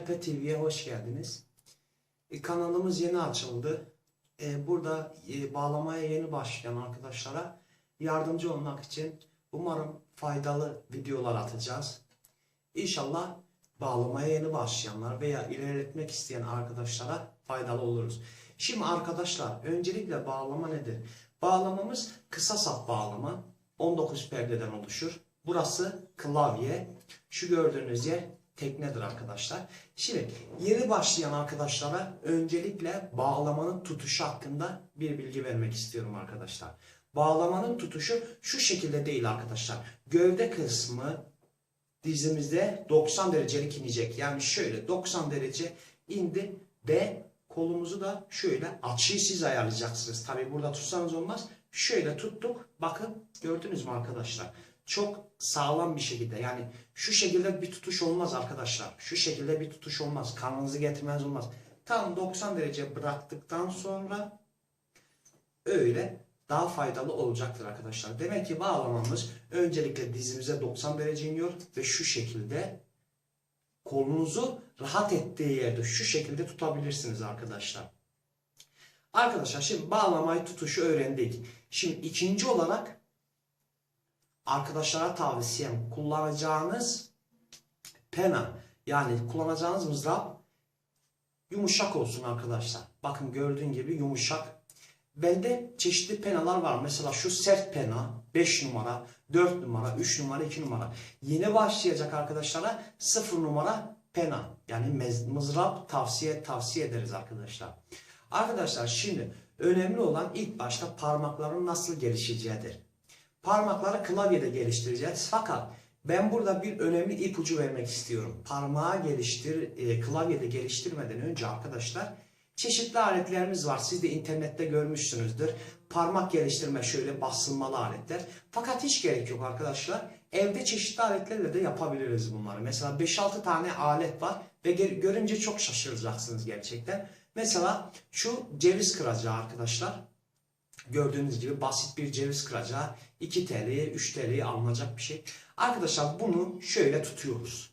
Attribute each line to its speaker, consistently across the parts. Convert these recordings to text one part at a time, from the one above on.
Speaker 1: TV'ye hoş geldiniz. E, kanalımız yeni açıldı. E, burada e, bağlamaya yeni başlayan arkadaşlara yardımcı olmak için umarım faydalı videolar atacağız. İnşallah bağlamaya yeni başlayanlar veya ilerletmek isteyen arkadaşlara faydalı oluruz. Şimdi arkadaşlar öncelikle bağlama nedir? Bağlamamız kısa sap bağlama. 19 perdeden oluşur. Burası klavye. Şu gördüğünüz yer teknedir arkadaşlar. Şimdi yeni başlayan arkadaşlara öncelikle bağlamanın tutuşu hakkında bir bilgi vermek istiyorum arkadaşlar. Bağlamanın tutuşu şu şekilde değil arkadaşlar. Gövde kısmı dizimizde 90 derecelik inecek. Yani şöyle 90 derece indi ve kolumuzu da şöyle açıyı siz ayarlayacaksınız. Tabi burada tutsanız olmaz. Şöyle tuttuk. Bakın gördünüz mü arkadaşlar? Çok sağlam bir şekilde yani şu şekilde bir tutuş olmaz arkadaşlar. Şu şekilde bir tutuş olmaz. Karnınızı getirmez olmaz. Tam 90 derece bıraktıktan sonra öyle daha faydalı olacaktır arkadaşlar. Demek ki bağlamamız öncelikle dizimize 90 derece iniyor ve şu şekilde kolunuzu rahat ettiği yerde şu şekilde tutabilirsiniz arkadaşlar. Arkadaşlar şimdi bağlamayı tutuşu öğrendik. Şimdi ikinci olarak arkadaşlara tavsiyem kullanacağınız pena yani kullanacağınız mızrap yumuşak olsun arkadaşlar. Bakın gördüğün gibi yumuşak. Bende çeşitli penalar var. Mesela şu sert pena 5 numara, 4 numara, 3 numara, 2 numara. Yeni başlayacak arkadaşlara 0 numara pena yani mızrap tavsiye tavsiye ederiz arkadaşlar. Arkadaşlar şimdi önemli olan ilk başta parmakların nasıl gelişeceğidir. Parmakları klavyede geliştireceğiz. Fakat ben burada bir önemli ipucu vermek istiyorum. Parmağı geliştir, e, klavyede geliştirmeden önce arkadaşlar çeşitli aletlerimiz var. Siz de internette görmüşsünüzdür. Parmak geliştirme şöyle basılmalı aletler. Fakat hiç gerek yok arkadaşlar. Evde çeşitli aletlerle de yapabiliriz bunları. Mesela 5-6 tane alet var ve gör- görünce çok şaşıracaksınız gerçekten. Mesela şu ceviz kıracağı arkadaşlar. Gördüğünüz gibi basit bir ceviz kıracağı 2 TL'ye 3 TL'ye alınacak bir şey. Arkadaşlar bunu şöyle tutuyoruz.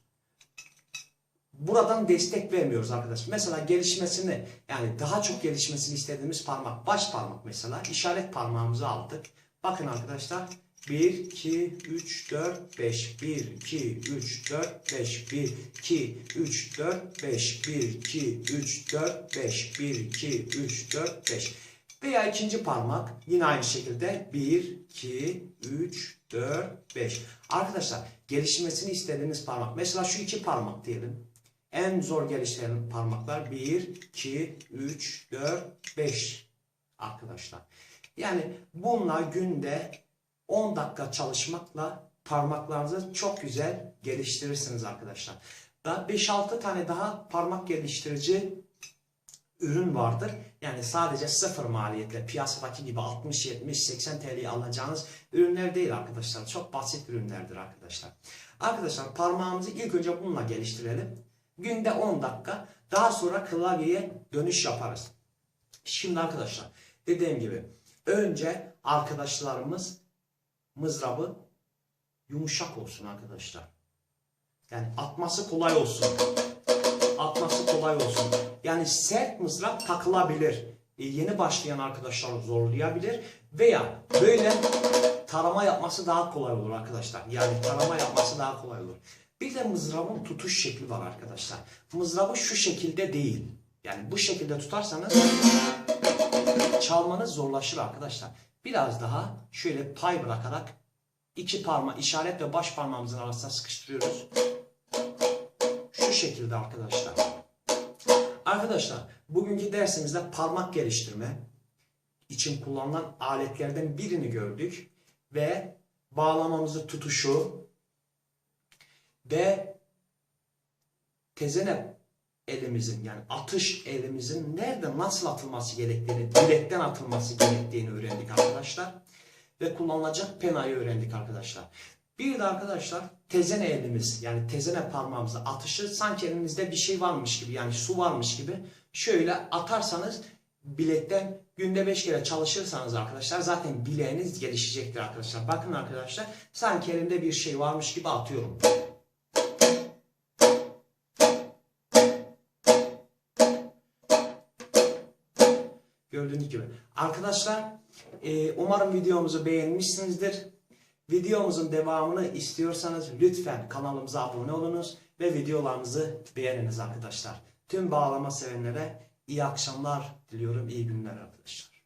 Speaker 1: Buradan destek vermiyoruz arkadaşlar. Mesela gelişmesini yani daha çok gelişmesini istediğimiz parmak baş parmak mesela işaret parmağımızı aldık. Bakın arkadaşlar 1, 2, 3, 4, 5, 1, 2, 3, 4, 5, 1, 2, 3, 4, 5, 1, 2, 3, 4, 5, 1, 2, 3, 4, 5. Veya ikinci parmak yine aynı şekilde 1, 2, 3, 4, 5. Arkadaşlar gelişmesini istediğiniz parmak. Mesela şu iki parmak diyelim. En zor geliştiren parmaklar 1, 2, 3, 4, 5 arkadaşlar. Yani bununla günde 10 dakika çalışmakla parmaklarınızı çok güzel geliştirirsiniz arkadaşlar. Daha 5-6 tane daha parmak geliştirici ürün vardır. Yani sadece sıfır maliyetle piyasadaki gibi 60, 70, 80 TL'ye alacağınız ürünler değil arkadaşlar. Çok basit ürünlerdir arkadaşlar. Arkadaşlar parmağımızı ilk önce bununla geliştirelim. Günde 10 dakika. Daha sonra klavyeye dönüş yaparız. Şimdi arkadaşlar dediğim gibi önce arkadaşlarımız mızrabı yumuşak olsun arkadaşlar. Yani atması kolay olsun. Atması kolay olsun. Yani sert mızrap takılabilir. E, yeni başlayan arkadaşlar zorlayabilir. Veya böyle tarama yapması daha kolay olur arkadaşlar. Yani tarama yapması daha kolay olur. Bir de mızrabın tutuş şekli var arkadaşlar. Mızrabı şu şekilde değil. Yani bu şekilde tutarsanız çalmanız zorlaşır arkadaşlar. Biraz daha şöyle pay bırakarak iki parma işaret ve baş parmağımızın arasına sıkıştırıyoruz. Şu şekilde arkadaşlar. Arkadaşlar bugünkü dersimizde parmak geliştirme için kullanılan aletlerden birini gördük ve bağlamamızı tutuşu ve tezene elimizin yani atış elimizin nerede nasıl atılması gerektiğini, bilekten atılması gerektiğini öğrendik arkadaşlar. Ve kullanılacak penayı öğrendik arkadaşlar. Bir de arkadaşlar tezene elimiz yani tezene parmağımızda atışı sanki elimizde bir şey varmış gibi yani su varmış gibi şöyle atarsanız bilekten günde 5 kere çalışırsanız arkadaşlar zaten bileğiniz gelişecektir arkadaşlar. Bakın arkadaşlar sanki elimde bir şey varmış gibi atıyorum. Gördüğünüz gibi. Arkadaşlar e, umarım videomuzu beğenmişsinizdir. Videomuzun devamını istiyorsanız lütfen kanalımıza abone olunuz ve videolarımızı beğeniniz arkadaşlar. Tüm bağlama sevenlere iyi akşamlar diliyorum, iyi günler arkadaşlar.